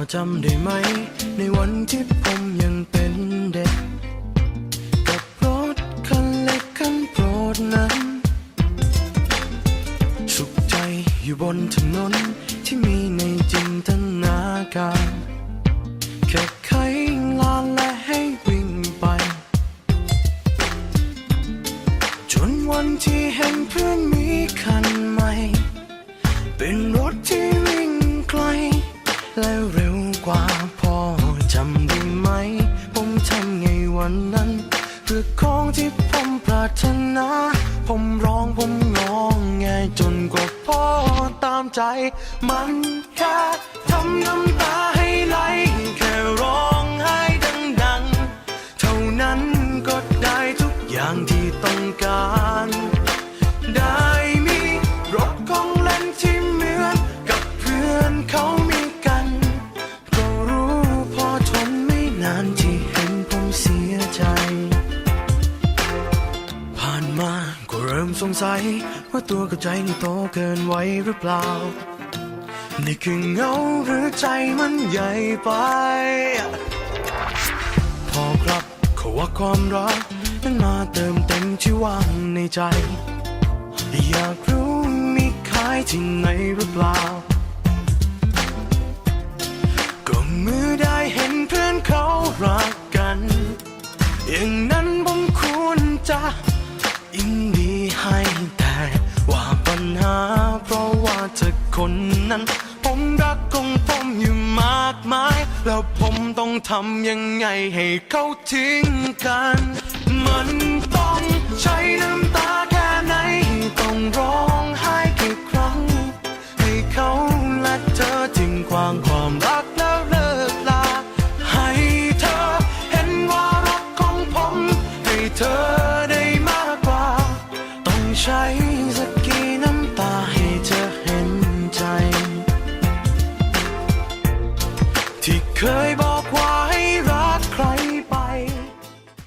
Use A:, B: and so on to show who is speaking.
A: อจำได้ไหม ในวันที่ผมยังเป็นเด็ก กับรถคันเล็กคันโปรดนั้น สุขใจอยู่บนถนนที่มีในจินตนาการแค่ไขลานและให้วิ่งไป จนวันที่เห็นเพื่อนมีคันใหม่ เป็นรถที่วิ่งไกลและเร็ว จำได้ไหม ผมทำไงวันนั้น เพื่อของที่ผมปรารถนา ผมร้องผมงองแงจนกว่าพ่อตามใจ มันแค่ทำน้ำตาให้ไหลแค่ร้องไห้ดังๆ เท่านั้นก็ได้ทุกอย่างที่ต้องการ เสียใจ ผ่านมาก็เริ่มสงสัย ว่าตัวกับใจนี่โตเกินไว้หรือเปล่า นี่คือเงาหรือใจมันใหญ่ไป พอครับเขาว่าความรักนั้นมาเติมเต็มที่ว่างในใจ อยากรู้มีขายที่ไหนหรือ อย่างนั้นผมควรจะยินดีให้แต่ว่าปัญหา เพราะว่าเธอคนนั้น ผมรักของผมอยู่มากมาย แล้วผมต้องทำยังไงให้เขาทิ้งกัน มันต้องใช้น้ำตาแค่ไหน ต้องร้องไห้กี่ครั้ง ให้เขาและเธอทิ้งความความรัก ที่เคยบอกว่า